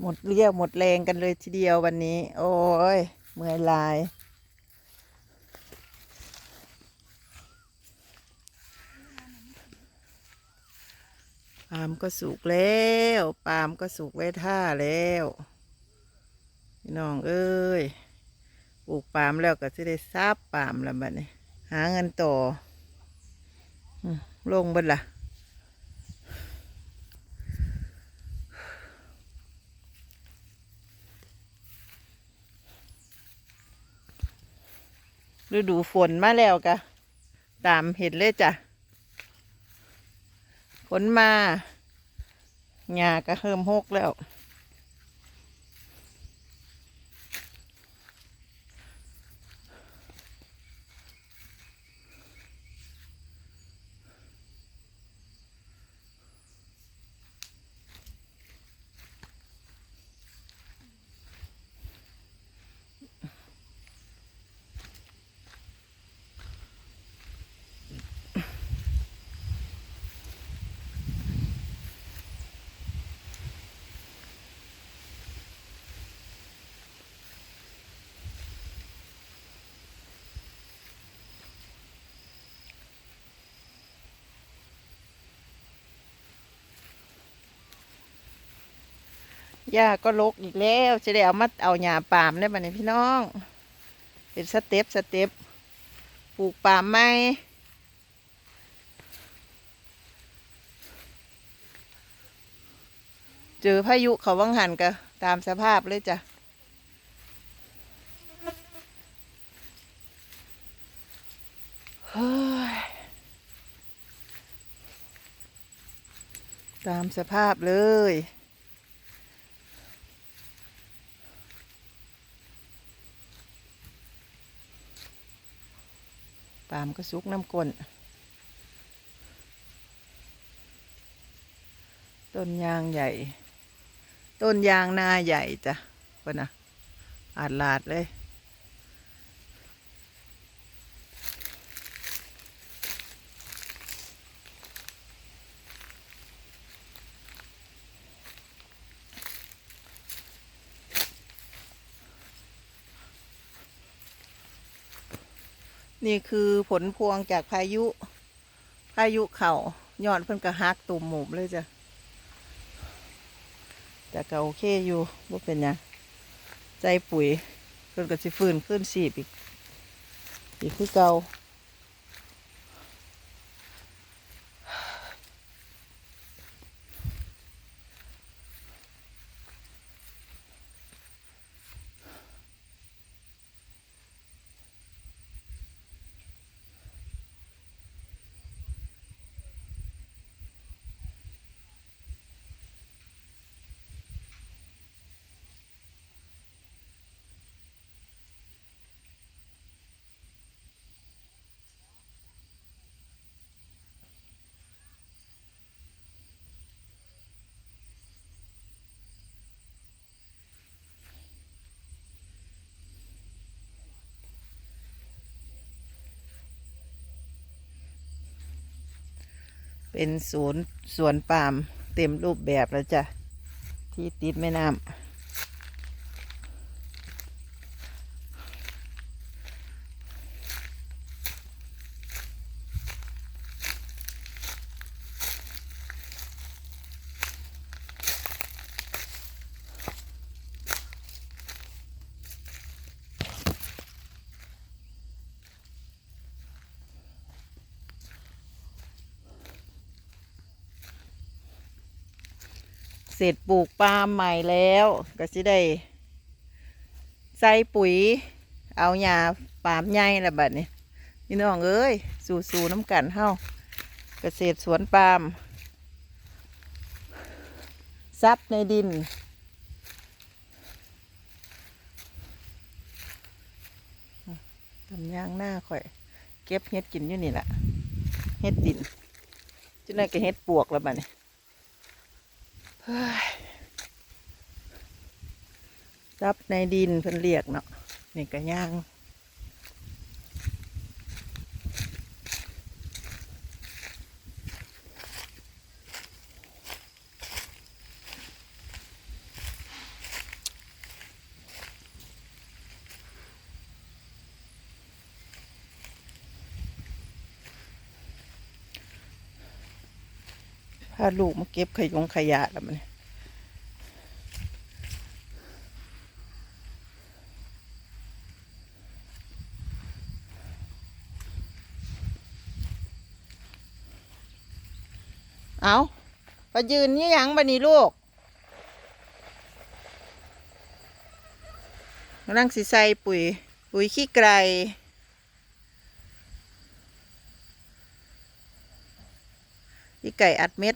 หมดเรี่ยวหมดแรงกันเลยทีเดียววันนี้ โอ้ยเมื่อยลาย ปาล์มก็สุกแล้ว ปาล์มก็สุกไว้ท่าแล้วพี่น้องเอ้ยปลูกปาล์มแล้วก็จะได้ซาบปาล์มแล้วบัดนี้ หาเงินต่อลงเบิดล่ะ ฤดูฝนมาแล้วกะตามเห็นเลยจ้ะฝนมาหญ้าก็เพิ่มหกแล้ว หญ้าก็ลกอีกแล้วจะได้เอามาเอาหญ้าปาล์มได้บัดนี้พี่น้อง เป็นสเต็ปสเต็ปปลูกปาล์มไหมเจอพายุเขาวังหันกะตามสภาพเลยจ้ะเฮ้ยตามสภาพเลย ปาล์มก็สุกน้ำก้นต้นยางใหญ่ ต้นยางนาใหญ่จ้ะคนน่ะอาดลาดเลย นี่คือผลพวงจากพายุ พายุเข่ายอดเพิ่นกระฮักตุ่มหมูเลยจ้ะแต่ก็โอเคอยู่ว่าเป็นหยังใจปุ๋ยเพิ่นก็สิฟื้นขึ้นสีบอีกอีกคือเก่า เป็นศูนย์สวนปาล์มเต็มรูปแบบแล้วจ้ะ ที่ติดแม่น้ำ เสร็จปลูกปาล์มใหม่แล้ว ก็จะได้ ใส่ปุ๋ย เอาหญ้าปาล์มใหญ่ละบัดนี้พี่น้องเอ้ยสู่สู่น้ำกันเฮาเกษตรสวนปาล์มซับในดิน ทำย่างหน้าข่อย เก็บเฮ็ดกินอยู่นี่แหละเฮ็ดดินจุนั่นก็เฮ็ดปวกแล้วบัดนี้ รับในดินเพิ่นเรียกเนาะนี่ก็ย่างาลูกมาเก็บขยงขยะแล้วมันเอาไปยืนนี่ยังบันนี้ลูกกำลังสิใส่ปุ๋ย ปุ๋ยขี้ไกร ไก่อัดเม็ด